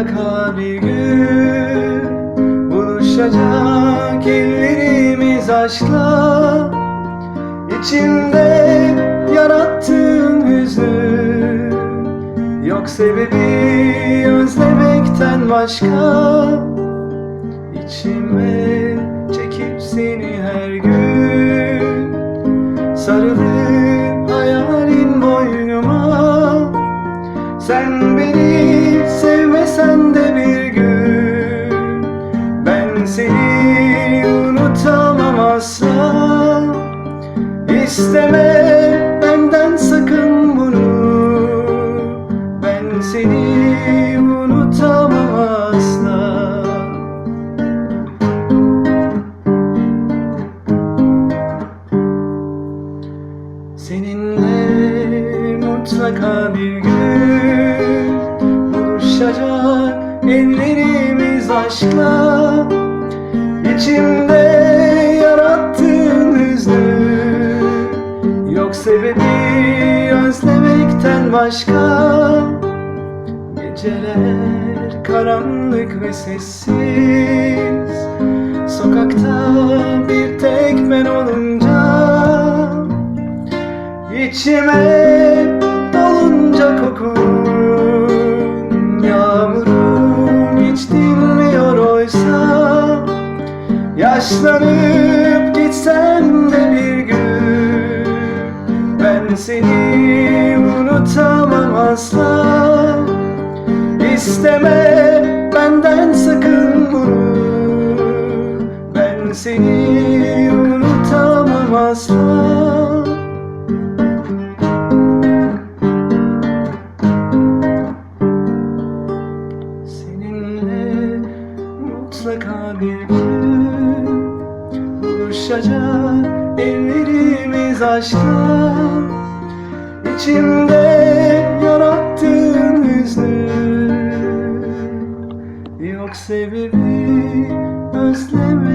mutlaka bir gün Buluşacak ellerimiz aşkla. İçinde yarattığın hüznü Yok sebebi özlemekten başka. İçime unutamam asla. İsteme benden sakın bunu. Ben seni unutamam asla. Seninle mutlaka bir gün buluşacak ellerimiz aşkla. İçimde sebebi özlemekten başka. Geceler karanlık ve sessiz. Sokakta bir tek ben olunca İçime dolunca kokun. Yağmurum hiç dinmiyor oysa Yaşlanıp gitsem de bir gün seni unutamam asla. İsteme benden sakın bunu. Ben seni unutamam asla. Seninle mutlaka bir gün buluşacak ellerimiz aşkla İçimde yarattığın hüznü Yok sebebi başka